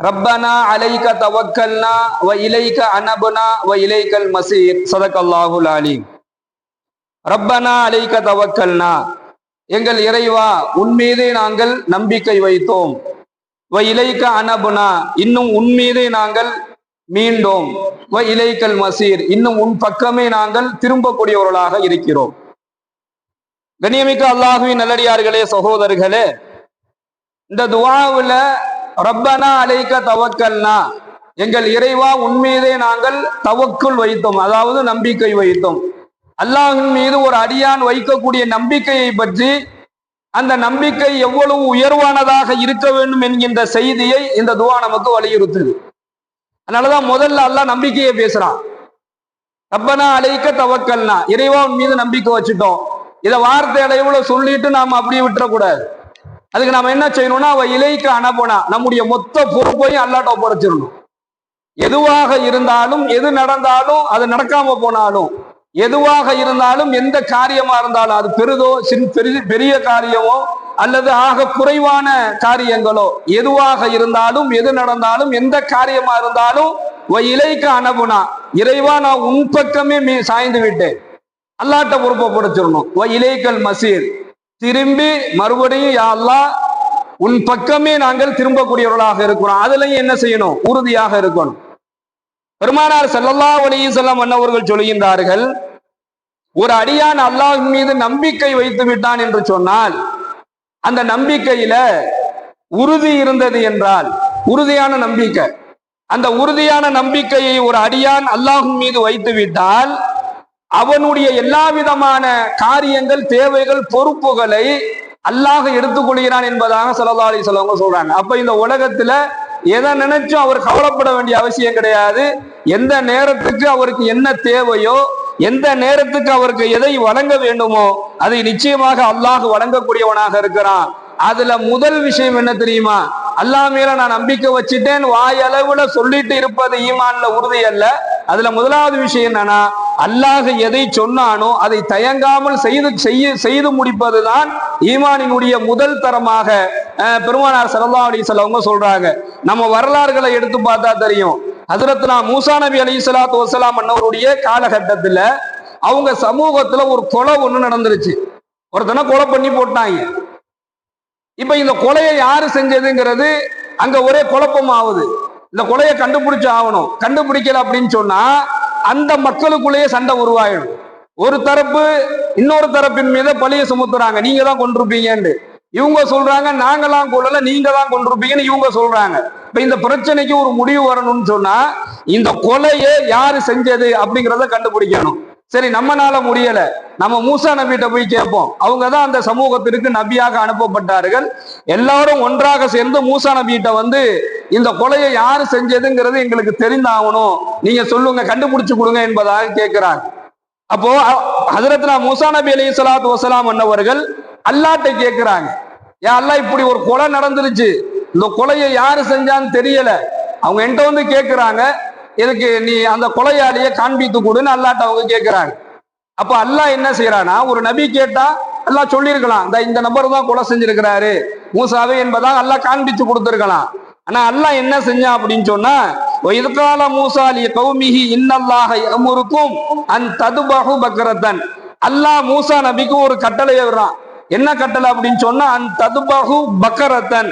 ரப்பனா அலைக தவக்கல்னா வ இலைக அனபுனா வ இலைக்கல் மசீர். சதக்கல்லாஹுல் அலி ரப்பனா அலைக தவக்கல்னா எங்கள் இறைவா உன்மீதே நாங்கள் நம்பிக்கை வைத்தோம். வ இலைக்க அனபுனா இன்னும் உன்மீதே நாங்கள் மீண்டோம். வ இலைக்கல் மசீர் இன்னும் உன் பக்கமே நாங்கள் திரும்பக்கூடியவர்களாக இருக்கிறோம். கண்ணியமிக்க அல்லாஹுவின் நல்லடியார்களே சகோதரர்களே இந்த துவாவில் ரப்பனா அலைக்க தவக்கல்னா எங்கள் இறைவா உன்மீதே நாங்கள் தவக்குள் வைத்தோம் அதாவது நம்பிக்கை வைத்தோம். அல்லாஹின் மீது ஒரு அடியான் வைக்கக்கூடிய நம்பிக்கையை பற்றி அந்த நம்பிக்கை எவ்வளவு உயர்வானதாக இருக்க வேண்டும் என்கின்ற செய்தியை இந்த துவா நமக்கு வலியுறுத்துது. அதனாலதான் முதல்ல அல்லாஹ் நம்பிக்கையை பேசுறான். ரப்பனா அழைக்க தவக்கல்னா இறைவா உன் மீது நம்பிக்கை வச்சுட்டோம். இதை வார்த்தை அளவுல சொல்லிட்டு நாம் அப்படியே விட்டுறக்கூடாது. அதுக்கு நம்ம என்ன செய்யணும்னா அவ இலைக்கு அனுப்புனா நம்முடைய மொத்த பொறுப்பையும் அல்லாட்ட ஒப்படைச்சிடணும். எதுவாக இருந்தாலும் எது நடந்தாலும் அது நடக்காம போனாலும் எதுவாக இருந்தாலும் எந்த காரியமா இருந்தாலும் அது பெரிதோ சின் பெரிய பெரிய காரியமோ அல்லது ஆக குறைவான காரியங்களோ எதுவாக இருந்தாலும் எது நடந்தாலும் எந்த காரியமா இருந்தாலும் இலைக்கு அனுப்புனா இறைவா நான் உன் பக்கமே மீ- சாய்ந்து விட்டேன். அல்லாட்ட பொறுப்பை படைச்சிடணும் இலைக்கல் மசீர் திரும்பி மறுபடியும் யா உன் பக்கமே நாங்கள் திரும்பக்கூடியவர்களாக இருக்கிறோம். அதுலயும் என்ன செய்யணும்? உறுதியாக இருக்கணும். பெருமானார் செல்லல்லா அலைஹி செல்லம் மன்னவர்கள் சொல்கின்றார்கள் ஒரு அடியான் அல்லாஹ் மீது நம்பிக்கை வைத்து விட்டான் என்று சொன்னால் அந்த நம்பிக்கையில உறுதி இருந்தது என்றால் உறுதியான நம்பிக்கை. அந்த உறுதியான நம்பிக்கையை ஒரு அடியான் அல்லாஹ் மீது வைத்து விட்டால் அவனுடைய எல்லா விதமான காரியங்கள் தேவைகள் பொறுப்புகளை அல்லாஹ் எடுத்துக்கொள்கிறான் என்பதாக ஸல்லல்லாஹு அலி சொல்லவங்க சொல்றாங்க. அப்ப இந்த உலகத்துல எதை நினைச்சும் அவர் கவலைப்பட வேண்டிய அவசியம் கிடையாது. எந்த நேரத்துக்கு அவருக்கு என்ன தேவையோ எந்த நேரத்துக்கு அவருக்கு எதை வழங்க வேண்டுமோ அதை நிச்சயமாக அல்லாஹ் வழங்கக்கூடியவனாக இருக்கிறான். அதுல முதல் விஷயம் என்ன தெரியுமா? அல்லாஹ் மேல நான் நம்பிக்கை வச்சுட்டேன் வாயளவுல சொல்லிட்டு இருப்பது ஈமான்ல உறுதி அல்ல. அதுல முதலாவது விஷயம் என்னன்னா அல்லாஹ் எதை சொன்னானோ அதை தயங்காமல் செய்து செய்ய செய்து முடிப்பதுதான் ஈமானினுடைய முதல் தரமாக. பெருமானார் சரதா அலி சொல்லவங்க சொல்றாங்க. நம்ம வரலாறுகளை எடுத்து பார்த்தா தெரியும். ஹஜரத்னா மூசா நபி அலி சலாத்து வசலாம் அண்ணவருடைய காலகட்டத்துல அவங்க சமூகத்துல ஒரு கொலை ஒண்ணு நடந்துருச்சு. ஒருத்தனை கொலை பண்ணி போட்டாங்க. இப்ப இந்த கொலையை யாரு செஞ்சதுங்கிறது அங்க ஒரே குழப்பம் ஆகுது இந்த கொலையை கண்டுபிடிச்சு ஆகணும். கண்டுபிடிக்கல அப்படின்னு சொன்னா அந்த மக்களுக்குள்ளேயே சண்டை உருவாயிடும். ஒரு தரப்பு இன்னொரு தரப்பின் மீத பழிய சுமத்துறாங்க. நீங்க தான் கொண்டிருப்பீங்கன்னு இவங்க சொல்றாங்க நாங்களாம் கொள்ளல நீங்க தான் கொண்டிருப்பீங்கன்னு இவங்க சொல்றாங்க. இப்ப இந்த பிரச்சனைக்கு ஒரு முடிவு வரணும்னு சொன்னா இந்த கொலையை யாரு செஞ்சது அப்படிங்கிறத கண்டுபிடிக்கணும். சரி நம்மனால முடியல. நம்ம மூசா நபிகிட்ட போய் கேட்போம். அவங்க தான் அந்த சமூகத்திற்கு நபியாக அனுப்பப்பட்டார்கள். எல்லாரும் ஒன்றாக சேர்ந்து மூசா நபிகிட்ட வந்து இந்த கொலையை யாரு செஞ்சதுங்கிறது எங்களுக்கு தெரிந்தாகணும். நீங்க சொல்லுங்க கண்டுபிடிச்சு கொடுங்க என்பதாக கேட்கிறாங்க அப்போ ஹசரத்னா மூசா நபி அலி சலாத்து வசலாம் அன்னவர்கள் அல்லாட்ட கேட்கிறாங்க. ஏன் அல்லா இப்படி ஒரு கொலை நடந்துருச்சு. இந்த கொலையை யாரு செஞ்சான்னு தெரியல. அவங்க என்கிட்ட வந்து கேட்கிறாங்க. எனக்கு நீ அந்த கொலையாளியை காண்பித்து கொடுன்னு அல்லாட்ட அவங்க கேட்கிறாங்க அப்ப அல்லாஹ் என்ன செய்யறானா ஒரு நபி கேட்டா எல்லாம் சொல்லியிருக்கலாம் இந்த இந்த நபர் தான் கொலை செஞ்சிருக்கிறாரு. மூசாவே என்பதாக அல்லாஹ் காண்பித்து கொடுத்துருக்கலாம். ஆனா அல்லாஹ் என்ன செஞ்சான் அப்படின்னு சொன்னா இதுகால மூசா கௌமிஹி இன்னல்லாஹ யமுருக்கும் அன் ததுபகு பக்ரத்தன். அல்லாஹ் மூசா நபிக்கு ஒரு கட்டளை விடுறான். என்ன கட்டளை அப்படின்னு சொன்னா அந்த ததுபகு பக்கரத்தன்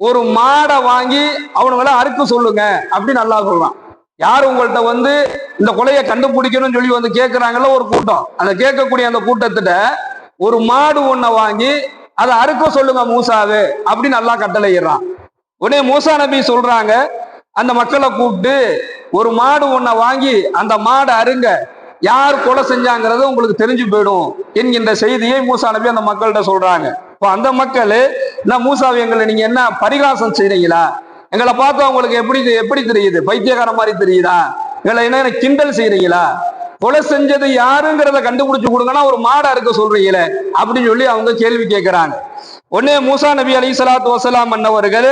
ஒரு மாடை வாங்கி அவனுங்களை அறுக்க சொல்லுங்க அப்படின்னு அல்லாஹ் சொல்றான். யார் உங்கள்கிட்ட வந்து இந்த கொலையை கண்டுபிடிக்கணும்னு சொல்லி வந்து கேட்கறாங்கல்ல ஒரு கூட்டம். அந்த கேட்கக்கூடிய அந்த கூட்டத்திட்ட ஒரு மாடு ஒன்றை வாங்கி அதை அறுக்க சொல்லுங்க மூசாவே அப்படின்னு நல்லா கட்டளையிடுறான். உடனே மூசா நபி சொல்றாங்க அந்த மக்களை கூப்பிட்டு ஒரு மாடு ஒன்றை வாங்கி அந்த மாடை அருங்க யார் கொலை செஞ்சாங்கிறது உங்களுக்கு தெரிஞ்சு போயிடும் என்கின்ற செய்தியை மூசா நபி அந்த மக்கள்கிட்ட சொல்றாங்க. இப்போ அந்த மக்கள் இந்த மூசாவை எங்களை நீங்க என்ன பரிகாசம் செய்றீங்களா? எங்களை பார்த்து அவங்களுக்கு எப்படி எப்படி தெரியுது? பைத்தியக்கார மாதிரி தெரியுதா? எங்களை என்ன கிண்டல் செய்யறீங்களா கொலை செஞ்சது யாருங்கிறத கண்டுபிடிச்சு கொடுங்கன்னா ஒரு மாடா இருக்க சொல்றீங்களே அப்படின்னு சொல்லி அவங்க கேள்வி கேட்கிறாங்க உடனே மூசா நபி அலி சலாத்து வசலாம் அண்ணவர்கள்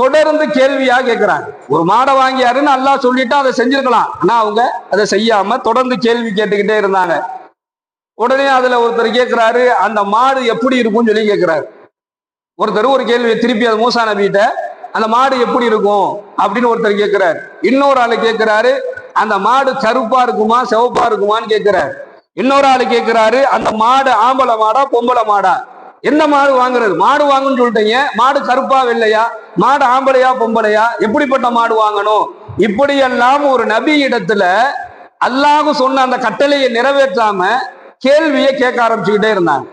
தொடர்ந்து கேள்வியா கேட்கிறாங்க ஒரு மாடை வாங்கியாருன்னு நல்லா சொல்லிட்டு அதை செஞ்சிருக்கலாம். ஆனா அவங்க அதை செய்யாம தொடர்ந்து கேள்வி கேட்டுக்கிட்டே இருந்தாங்க. உடனே அதுல ஒருத்தர் கேட்கிறாரு அந்த மாடு எப்படி இருக்கும்னு சொல்லி கேட்கிறாரு ஒருத்தர் ஒரு கேள்வி திருப்பி அது மூசா நபிகிட்ட அந்த மாடு எப்படி இருக்கும் அப்படின்னு ஒருத்தர் கேட்கிறார் இன்னொரு ஆளு கேட்கிறாரு அந்த மாடு கருப்பா இருக்குமா செவப்பா இருக்குமான்னு கேட்கிறார் இன்னொரு ஆளு கேட்கிறாரு அந்த மாடு ஆம்பளை மாடா பொம்பளை மாடா? என்ன மாடு வாங்குறது? மாடு வாங்கணும்னு சொல்லிட்டீங்க. மாடு கருப்பா இல்லையா மாடு ஆம்பளையா பொம்பளையா? எப்படிப்பட்ட மாடு வாங்கணும்? இப்படியெல்லாம் ஒரு நபி இடத்துல அல்லாஹு சொன்ன அந்த கட்டளையை நிறைவேற்றாம கேள்வியை கேட்க ஆரம்பிச்சுக்கிட்டே இருந்தாங்க.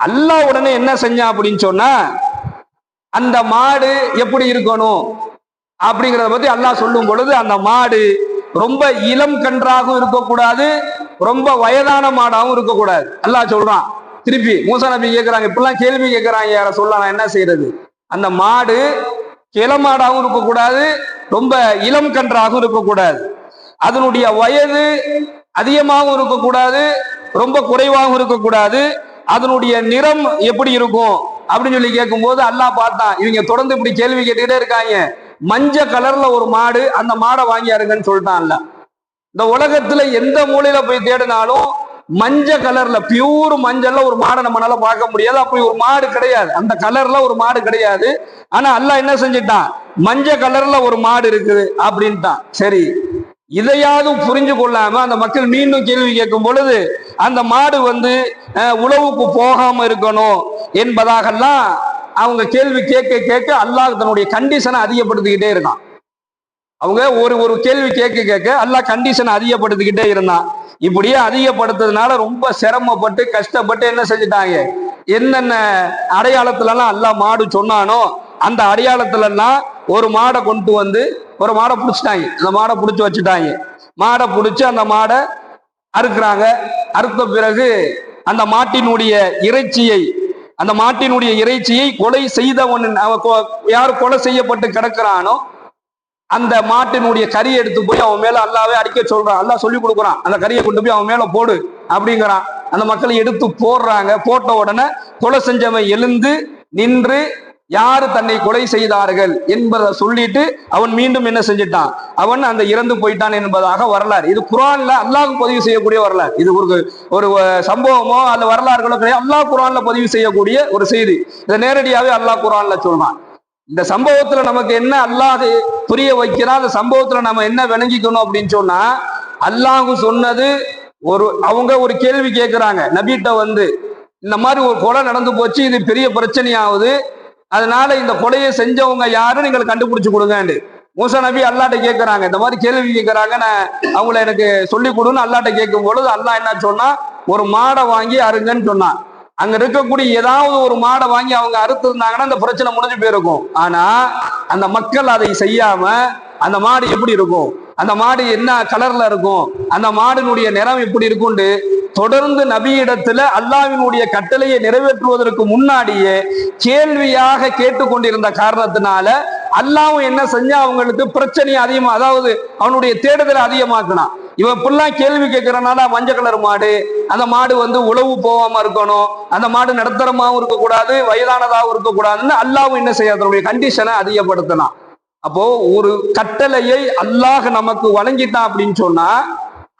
அல்லாஹ் உடனே என்ன செஞ்சான் அப்படின்னு சொன்னா அந்த மாடு எப்படி இருக்கணும்? அப்படிங்கிறத பத்தி அல்லாஹ் சொல்லும் பொழுது அந்த மாடு ரொம்ப இளம் கன்றாகவும் இருக்கக்கூடாது ரொம்ப வயதான மாடாகவும் இருக்கக்கூடாது. அல்லாஹ் சொல்றான். திருப்பி மூசா நபி கேட்கிறாங்க இப்படிலாம் கேள்வி கேட்கிறாங்க யார சொல்ல நான் என்ன செய்யறது அந்த மாடு கிளமாடாகவும் இருக்கக்கூடாது ரொம்ப இளம் கன்றாகவும் இருக்கக்கூடாது. அதனுடைய வயது அதிகமாகவும் இருக்கக்கூடாது ரொம்ப குறைவாகவும் இருக்கக்கூடாது. அதனுடைய நிறம் எப்படி இருக்கும்? அப்படின்னு சொல்லி கேட்கும்போது அல்லாஹ் பார்த்தான் இவங்க தொடர்ந்து இப்படி கேள்வி கேட்டுக்கிட்டே இருக்காங்க. மஞ்ச கலர்ல ஒரு மாடு அந்த மாடை வாங்கியாருங்கன்னு சொல்லிட்டான்ல. இந்த உலகத்துல எந்த மூலையில போய் தேடினாலும் மஞ்ச கலர்ல பியூர் மஞ்சள்ல ஒரு மாடை நம்மளால பார்க்க முடியாது. அப்படி ஒரு மாடு கிடையாது. அந்த கலர்ல ஒரு மாடு கிடையாது. ஆனா அல்லாஹ் என்ன செஞ்சிட்டான்? மஞ்ச கலர்ல ஒரு மாடு இருக்குது அப்படின்ட்டான். சரி இதையாவது புரிஞ்சு கொள்ளாம அந்த மக்கள் மீண்டும் கேள்வி கேட்கும் பொழுது அந்த மாடு வந்து உழவுக்கு போகாம இருக்கணும் என்பதாகலாம் அவங்க கேள்வி கேட்க கேட்க அல்லாஹ் தன்னுடைய கண்டிஷனை அதிகப்படுத்திக்கிட்டே இருந்தான். அவங்க ஒரு ஒரு கேள்வி கேட்க கேட்க அல்லாஹ் கண்டிஷனை அதிகப்படுத்திக்கிட்டே இருந்தான். இப்படியே அதிகப்படுத்துறதுனால ரொம்ப சிரமப்பட்டு கஷ்டப்பட்டு என்ன செஞ்சுட்டாங்க? என்னென்ன அடையாளத்துலலாம் அல்லாஹ் மாடு சொன்னானோ அந்த அடையாளத்துலலாம் ஒரு மாடை கொண்டு வந்து ஒரு மாடை பிடிச்சிட்டாங்க. அந்த மாடை பிடிச்சி வச்சுட்டாங்க. மாடை பிடிச்சி அந்த மாடை அறுக்கிறாங்க. அறுத்த பிறகு அந்த மாட்டினுடைய இறைச்சியை அந்த மாட்டினுடைய இறைச்சியை கொலை செய்தவன் அவன் கொ- யார் கொலை செய்யப்பட்டு கிடக்கிறானோ அந்த மாட்டினுடைய கறியை எடுத்து போய் அவன் மேல அல்லாவே அடிக்க சொல்றான். அல்லா சொல்லி கொடுக்குறான். அந்த கறியை கொண்டு போய் அவன் மேல போடு அப்படிங்கிறான். அந்த மக்களை எடுத்து போடுறாங்க. போட்ட உடனே கொலை செஞ்சவன் எழுந்து நின்று யாரு தன்னை கொலை செய்தார்கள் என்பதை சொல்லிட்டு அவன் மீண்டும் என்ன செஞ்சிட்டான்? அவன் அந்த இறந்து போயிட்டான் என்பதாக வரலாறு. இது குரான்ல அல்லாஹ் பதிவு செய்யக்கூடிய வரலாறு. இது ஒரு ஒரு சம்பவமோ அல்ல வரலாறுகளோ கிடையாது. அல்லாஹ் குரான்ல பதிவு செய்யக்கூடிய ஒரு செய்தி. இதை நேரடியாவே அல்லாஹ் குரான்ல சொல்றான். இந்த சம்பவத்துல நமக்கு என்ன அல்லாஹ் புரிய வைக்கிறான்? அந்த சம்பவத்துல நம்ம என்ன விளங்கிக்கணும் அப்படின்னு சொன்னா அல்லாஹ் சொன்னது ஒரு அவங்க ஒரு கேள்வி கேட்கிறாங்க நபிட்ட வந்து இந்த மாதிரி ஒரு கொலை நடந்து போச்சு இது பெரிய பிரச்சனையாகுது அதனால இந்த கொலையை செஞ்சவங்க யாரும் நீங்கள் கண்டுபிடிச்சு கொடுங்கன்னு மூசா நபி அல்லாட்ட கேட்கறாங்க இந்த மாதிரி கேள்வி கேட்கறாங்க நான் அவங்கள எனக்கு சொல்லி கொடுன்னு அல்லாட்ட கேட்கும் பொழுது அல்லா என்ன சொன்னா ஒரு மாடை வாங்கி அருங்கன்னு சொன்னான். அங்க இருக்கக்கூடிய ஏதாவது ஒரு மாடை வாங்கி அவங்க அறுத்து இருந்தாங்கன்னா அந்த பிரச்சனை முடிஞ்சு போயிருக்கும். ஆனா அந்த மக்கள் அதை செய்யாம அந்த மாடு எப்படி இருக்கும்? அந்த மாடு என்ன கலர்ல இருக்கும்? அந்த மாடினுடைய நிறம் எப்படி இருக்கும்னு தொடர்ந்து நபியிடத்துல அல்லாவினுடைய கட்டளையை நிறைவேற்றுவதற்கு முன்னாடியே கேள்வியாக கேட்டுக்கொண்டிருந்த காரணத்தினால அல்லாவும் என்ன செஞ்சா அவங்களுக்கு பிரச்சனையை அதிகமா அதாவது அவனுடைய தேடுதலை அதிகமாக்கினான். இவன் இப்படிலாம் கேள்வி கேட்கறனால மஞ்சள் கலர் மாடு அந்த மாடு வந்து உழவு போகாம இருக்கணும் அந்த மாடு நடுத்தரமாகவும் இருக்கக்கூடாது வயதானதாகவும் இருக்கக்கூடாதுன்னு அல்லாவும் என்ன செய்ய அதனுடைய கண்டிஷனை அதிகப்படுத்தினான். அப்போ ஒரு கட்டளையை அல்லாஹ் நமக்கு வழங்கிட்டான் அப்படின்னு சொன்னா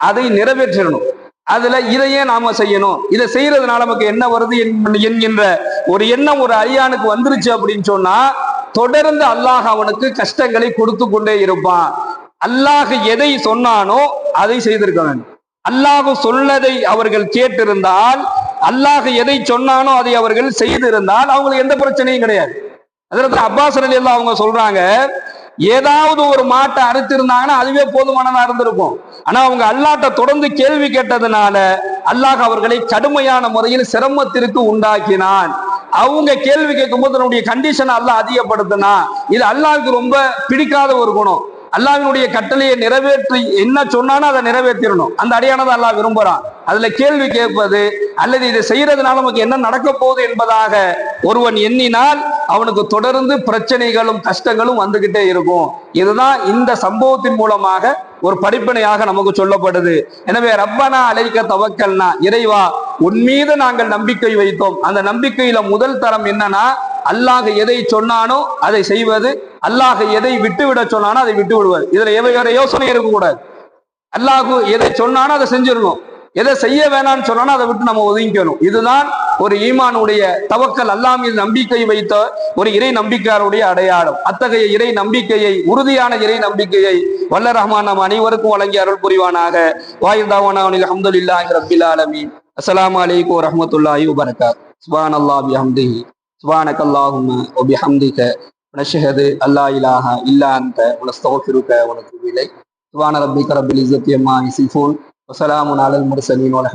அதை நிறைவேற்றணும். அதுல இதையே நாம செய்யணும். இதை செய்யறதுனால நமக்கு என்ன வருது என்- என்கின்ற ஒரு எண்ணம் ஒரு அரியானுக்கு வந்துருச்சு அப்படின்னு சொன்னா தொடர்ந்து அல்லாஹ் அவனுக்கு கஷ்டங்களை கொடுத்து கொண்டே இருப்பான். அல்லாஹ் எதை சொன்னானோ அதை செய்திருக்க வேண்டும் அல்லாஹ் சொன்னதை அவர்கள் கேட்டிருந்தால் அல்லாஹ் எதை சொன்னானோ அதை அவர்கள் செய்திருந்தால் அவங்களுக்கு எந்த பிரச்சனையும் கிடையாது. அதற்கு அப்பாஸ் அலி அவங்க சொல்றாங்க ஏதாவது ஒரு மாட்டை அறுத்திருந்தாங்கன்னா அதுவே போதுமானதா இருந்திருக்கும். ஆனா அவங்க அல்லாட்ட தொடர்ந்து கேள்வி கேட்டதுனால அல்லாஹ் அவர்களை கடுமையான முறையில் சிரமத்திற்கு உண்டாக்கினான். அவங்க கேள்வி கேட்கும்போது தன்னுடைய கண்டிஷனை அல்லாஹ் அதிகப்படுத்தினா இது அல்லாவுக்கு ரொம்ப பிடிக்காத ஒரு குணம். அல்லாவினுடைய கட்டளையை நிறைவேற்றி என்ன சொன்னானோ அதை நிறைவேற்றிடணும். அந்த அடியானதை அல்லாஹ் விரும்புறான். அதுல கேள்வி கேட்பது அல்லது இதை செய்யறதுனால நமக்கு என்ன நடக்க போகுது என்பதாக ஒருவன் எண்ணினால் அவனுக்கு தொடர்ந்து பிரச்சனைகளும் கஷ்டங்களும் வந்துகிட்டே இருக்கும். இதுதான் இந்த சம்பவத்தின் மூலமாக ஒரு படிப்பினையாக நமக்கு சொல்லப்படுது. எனவே ரப்பனா அழைக்க தவக்கல்னா இறைவா உன் மீது நாங்கள் நம்பிக்கை வைத்தோம். அந்த நம்பிக்கையில முதல் தரம் என்னன்னா அல்லாஹ் எதை சொன்னானோ அதை செய்வது அல்லாஹ் எதை விட்டு விட சொன்னானோ அதை விட்டு விடுவது இதுல எவை வேற யோசனை இருக்கக்கூடாது. அல்லாஹு எதை சொன்னானோ அதை செஞ்சிடணும். எதை செய்ய வேணாம்னு சொன்னா அதை விட்டு நம்ம ஒதுங்கிக்கணும். இதுதான் ஒரு ஈமானுடைய தவக்கல். அல்லாமல் நம்பிக்கை வைத்த ஒரு இறை நம்பிக்கையாருடைய அடையாளம். அத்தகைய இறை நம்பிக்கையை உறுதியான இறை நம்பிக்கையை வல்ல ரஹ்மான் நம் அனைவருக்கும் வழங்கி அருள் புரிவானாக. வாயுதாவானில் அஹமதுல்லாஹி ரபில் ஆலமி அஸ்லாம் வலைக்கம் வரமத்துல்லாஹி வபரகாத். சுபான் அல்லா பிஹம்திஹி. சுபானக் அல்லாஹும் ஒபிஹம்திக நஷஹது அல்லா இலாஹா இல்லா அந்த உனஸ்தவஃபிருக்க உனக்கு விலை சுபான ரப்பிக ரபில் இசத்தியம்மா இசிஃபூன் وسلام على المرسلين والحمد